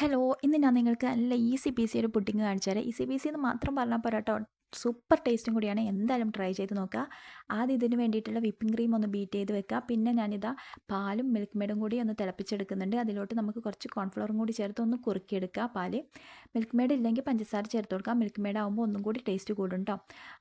Hello ഇന്ന് ഞാൻ നിങ്ങൾക്ക് നല്ല ഈസി സി ഒരു പുഡിങ് കാണിച്ചു തരാം ഈസി സി എന്ന് മാത്രം പറഞ്ഞാൽ പോരാട്ടോ. സൂപ്പർ ടേസ്റ്റും കൂടിയാണ്. എന്തായാലും ട്രൈ ചെയ്ത് നോക്കുക. ആദ്യം ഇതിന് വേണ്ടിയിട്ടുള്ള വിപ്പിംഗ് ക്രീം ഒന്ന് ബീറ്റ് ചെയ്ത് വെക്കുക. പിന്നെ ഞാനിതാ പാലും മിൽക്ക് മെയ്ഡും കൂടി ഒന്ന് തിളപ്പിച്ചെടുക്കുന്നുണ്ട്. അതിലോട്ട് നമുക്ക് കുറച്ച് കോൺഫ്ലവറും കൂടി ചേർത്ത് ഒന്ന് കുറുക്കിയെടുക്കുക പാൽ. മിൽക്ക് മെയ്ഡ് ഇല്ലെങ്കിൽ പഞ്ചസാര ചേർത്ത് കൊടുക്കുക. മിൽക്ക് മെയ്ഡ് ആകുമ്പോൾ ഒന്നും കൂടി ടേസ്റ്റ് കൂടും കേട്ടോ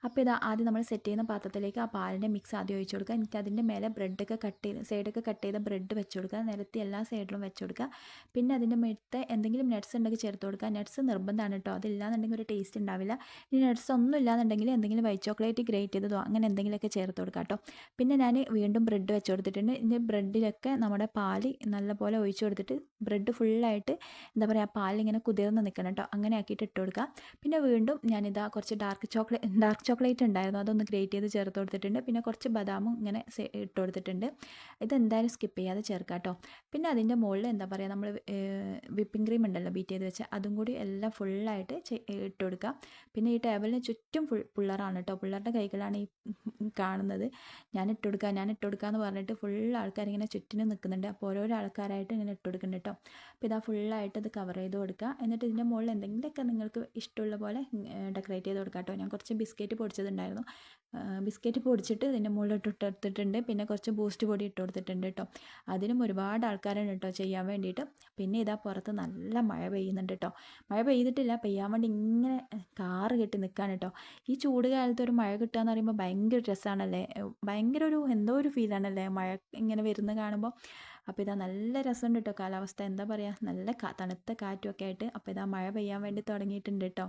അപ്പോൾ ഇതാ ആദ്യം നമ്മൾ സെറ്റ് ചെയ്യുന്ന പാത്രത്തിലേക്ക് ആ പാലിന്റെ മിക്സ് ആദ്യം ഒഴിച്ച് കൊടുക്കുക. എന്നിട്ട് അതിന്റെ മേലെ ബ്രെഡൊക്കെ കട്ട് ചെയ്ത് സൈഡൊക്കെ കട്ട് ചെയ്ത ബ്രെഡ് വെച്ച് കൊടുക്കുക. നിരത്തി എല്ലാ സൈഡിലും വെച്ച് കൊടുക്കുക. പിന്നെ അതിന്റെ മേലത്തെ എന്തെങ്കിലും നട്ട്സ് ഉണ്ടെങ്കിൽ ചേർത്ത് കൊടുക്കുക. നട്ട്സ് നിർബന്ധമാണ് കേട്ടോ അതില്ലാന്നുണ്ടെങ്കിൽ ഒരു ടേസ്റ്റ് ഉണ്ടാവില്ല. ഇനി നട്ട്സ് ഒന്നും ഇല്ലാന്നുണ്ടെങ്കിൽ എന്തെങ്കിലും വൈറ്റ് ചോക്ലേറ്റ് ഗ്രേറ്റ് ചെയ്തതോ അങ്ങനെ എന്തെങ്കിലുമൊക്കെ ചേർത്ത് കൊടുക്കാം കേട്ടോ. പിന്നെ ഞാൻ വീണ്ടും ബ്രെഡ് വെച്ച് കൊടുത്തിട്ടുണ്ട്. ഇനി ബ്രെഡിലൊക്കെ നമ്മുടെ പാൽ നല്ലപോലെ ഒഴിച്ചു കൊടുത്തിട്ട് ബ്രെഡ് ഫുള്ളായിട്ട് എന്താ പറയുക പാലിങ്ങനെ കുതിർന്ന് നിൽക്കണം കേട്ടോ അങ്ങനെ ആക്കിയിട്ട് ഇട്ട് കൊടുക്കുക. പിന്നെ വീണ്ടും ഞാനിതാ കുറച്ച് ഡാർക്ക് ചോക്ലേറ്റ് ഡാർക്ക് ചോക്ലേറ്റ് ഉണ്ടായിരുന്നു. അതൊന്ന് ഗ്രേറ്റ് ചെയ്ത് ചേർത്ത് കൊടുത്തിട്ടുണ്ട്. പിന്നെ കുറച്ച് ബദാമും ഇങ്ങനെ ഇട്ട് കൊടുത്തിട്ടുണ്ട്. ഇതെന്തായാലും സ്കിപ്പ് ചെയ്യാതെ ചേർക്കാം കേട്ടോ പിന്നെ അതിന്റെ മുകളിൽ എന്താ പറയുക നമ്മൾ വിപ്പിംഗ് ക്രീം ഉണ്ടല്ലോ ബീറ്റ് ചെയ്ത് വെച്ച് അതും കൂടി എല്ലാം ഫുള്ളായിട്ട് ഇട്ട് കൊടുക്കുക. പിന്നെ ഈ ടേബിളിന് ചുറ്റും ഫുൾ പിള്ളറാണ് കേട്ടോ പിള്ളേരുടെ കൈകളാണ് ഈ കാണുന്നത്. ഞാൻ ഇട്ട് കൊടുക്കുക ഞാൻ ഇട്ട് കൊടുക്കുക എന്ന് പറഞ്ഞിട്ട് ഫുൾ ആൾക്കാരിങ്ങനെ ചുറ്റിനും നിൽക്കുന്നുണ്ട്. അപ്പോൾ ഓരോരോ ആൾക്കാരായിട്ട് ഇങ്ങനെ ഇട്ട് കൊടുക്കുന്നുണ്ട് കേട്ടോ. അപ്പോൾ ഇതാ ഫുള്ളായിട്ട് ഇത് കവർ ചെയ്ത് കൊടുക്കുക എന്നിട്ട് ഇതിന്റെ മുകളിൽ എന്തെങ്കിലുമൊക്കെ നിങ്ങൾക്ക് ഇഷ്ടമുള്ള പോലെ ഡെക്കറേറ്റ് ചെയ്ത് കൊടുക്കാം കേട്ടോ. ഞാൻ കുറച്ച് ബിസ്ക്കറ്റ് പൊടിച്ചതുണ്ടായിരുന്നു. ബിസ്ക്കറ്റ് പൊടിച്ചിട്ട് ഇതിന്റെ മുകളിൽ ഇട്ട് എടുത്തിട്ടുണ്ട് പിന്നെ കുറച്ച് ബൂസ്റ്റ് പൊടി ഇട്ട് കൊടുത്തിട്ടുണ്ട് കേട്ടോ. അതിനും ഒരുപാട് ആൾക്കാരുണ്ട് കേട്ടോ ചെയ്യാൻ വേണ്ടിയിട്ട്. പിന്നെ ഇതാ പുറത്ത് നല്ല മഴ പെയ്യുന്നുണ്ട് കേട്ടോ. മഴ പെയ്തിട്ടില്ല. പെയ്യാൻ വേണ്ടി ഇങ്ങനെ കാറ് കെട്ടി നിൽക്കുകയാണ് കേട്ടോ. ഈ ചൂട് കാലത്ത് ഒരു മഴ കിട്ടുക എന്ന് പറയുമ്പോൾ ഭയങ്കര രസമാണല്ലേ ഭയങ്കര ഒരു എന്തോ ഒരു ഫീലാണല്ലേ മഴ ഇങ്ങനെ വരുന്ന കാണുമ്പോൾ അപ്പോൾ ഇതാ നല്ല രസമുണ്ട് കേട്ടോ കാലാവസ്ഥ. എന്താ പറയുക നല്ല തണുത്ത കാറ്റുമൊക്കെ ആയിട്ട്. അപ്പോൾ ഇതാ മഴ പെയ്യാൻ വേണ്ടി തുടങ്ങിയിട്ടുണ്ട് കേട്ടോ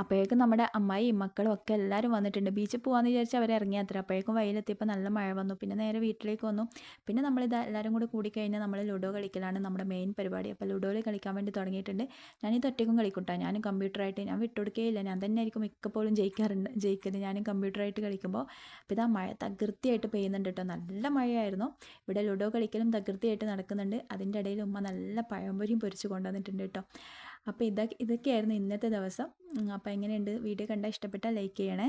അപ്പോഴേക്കും നമ്മുടെ അമ്മായിയും മക്കളും ഒക്കെ എല്ലാവരും വന്നിട്ടുണ്ട്. ബീച്ചിൽ പോകാമെന്ന് വിചാരിച്ച് അവർ ഇറങ്ങിയത്ര അപ്പോഴേക്കും വയലെത്തിയപ്പോൾ നല്ല മഴ വന്നു. പിന്നെ നേരെ വീട്ടിലേക്ക് വന്നു. പിന്നെ നമ്മളിത് എല്ലാവരും കൂടി കൂടിക്കഴിഞ്ഞാൽ നമ്മൾ ലുഡോ കളിക്കലാണ് നമ്മുടെ മെയിൻ പരിപാടി. അപ്പോൾ ലുഡോയിൽ കളിക്കാൻ വേണ്ടി തുടങ്ങിയിട്ടുണ്ട്. ഞാനിത് ഒറ്റയ്ക്കും കളിക്കൂട്ടാ. ഞാനും കമ്പ്യൂട്ടറായിട്ട് ഞാൻ വിട്ടുകൊടുക്കുകയില്ല ഞാൻ തന്നെ ആയിരിക്കും മിക്കപ്പോഴും ജയിക്കാറുണ്ട്. ജയിക്കൽ ഞാനും കമ്പ്യൂട്ടറായിട്ട് കളിക്കുമ്പോൾ അപ്പോൾ ഇതാ മഴ തകൃതിയായിട്ട് പെയ്യുന്നുണ്ട് കേട്ടോ. നല്ല മഴയായിരുന്നു. ഇവിടെ ലുഡോ കളിക്കലും തകൃതിയായിട്ട് നടക്കുന്നുണ്ട്. അതിന്റെ ഇടയിൽ ഉമ്മ നല്ല പഴംപൊരിയും പൊരിച്ച് കൊണ്ടുവന്നിട്ടുണ്ട് കേട്ടോ. അപ്പോൾ ഇതൊക്കെ ഇതൊക്കെയായിരുന്നു ഇന്നത്തെ ദിവസം. അപ്പോൾ എങ്ങനെയുണ്ട്? വീഡിയോ കണ്ടാൽ ഇഷ്ടപ്പെട്ടാൽ ലൈക്ക് ചെയ്യണേ.